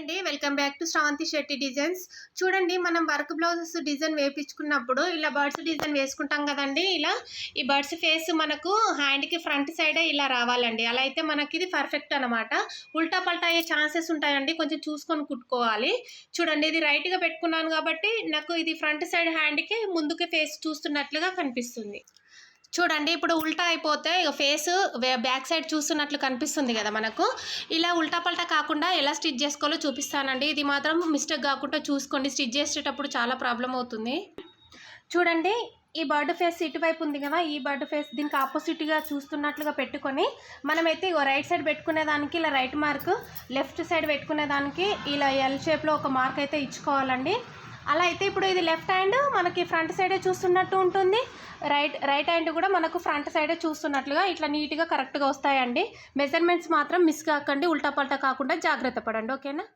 అండి. Welcome back to Sravanthi Shetty designs చూడండి మనం వర్క్ బ్లౌజెస్ డిజైన్ వేపించుకున్నప్పుడు ఇలా బర్డ్స్ డిజైన్ వేసుకుంటాం కదండి. ఇలా ఈ బర్డ్స్ ఫేస్ మనకు హ్యాండ్కి ఫ్రంట్ సైడే ఇలా రావాలండి. అలా అయితే మనకి ఇది పర్ఫెక్ట్ అనమాట ఉల్టా పల్టా అయ్యే ఛాన్సెస్ ఉంటాయండి. కొంచెం చూసుకొని కుట్టుకోవాలి. చూడండి ఇది రైట్గా పెట్టుకున్నాను కాబట్టి నాకు ఇది ఫ్రంట్ సైడ్ హ్యాండ్కి ముందుకి ఫేస్ చూస్తున్నట్లుగా కనిపిస్తుంది. చూడండి ఇప్పుడు ఉల్టా అయిపోతే ఇక ఫేస్ బ్యాక్ సైడ్ చూస్తున్నట్లు కనిపిస్తుంది కదా మనకు. ఇలా ఉల్టా పల్టా కాకుండా ఎలా స్టిచ్ చేసుకోవాలో చూపిస్తానండి. ఇది మాత్రం మిస్టేక్ కాకుండా చూసుకోండి. స్టిచ్ చేసేటప్పుడు చాలా ప్రాబ్లం అవుతుంది. చూడండి ఈ బర్డ్ ఫేస్ ఇటువైపు ఉంది కదా ఈ బర్డ్ ఫేస్ దీనికి ఆపోజిట్గా చూస్తున్నట్లుగా పెట్టుకొని మనమైతే ఇగో రైట్ సైడ్ పెట్టుకునే దానికి ఇలా రైట్ మార్క్ లెఫ్ట్ సైడ్ పెట్టుకునే దానికి ఇలా ఎల్ షేప్లో ఒక మార్క్ అయితే ఇచ్చుకోవాలండి. అలా అయితే ఇప్పుడు ఇది లెఫ్ట్ హ్యాండ్ మనకి ఫ్రంట్ సైడే చూస్తున్నట్టు ఉంటుంది. రైట్ రైట్ హ్యాండ్ కూడా మనకు ఫ్రంట్ సైడే చూస్తున్నట్లుగా ఇట్లా నీట్గా కరెక్ట్గా వస్తాయండి. మెజర్మెంట్స్ మాత్రం మిస్ కాకండి ఉల్టా పల్టా కాకుండా జాగ్రత్త పడండి. ఓకేనా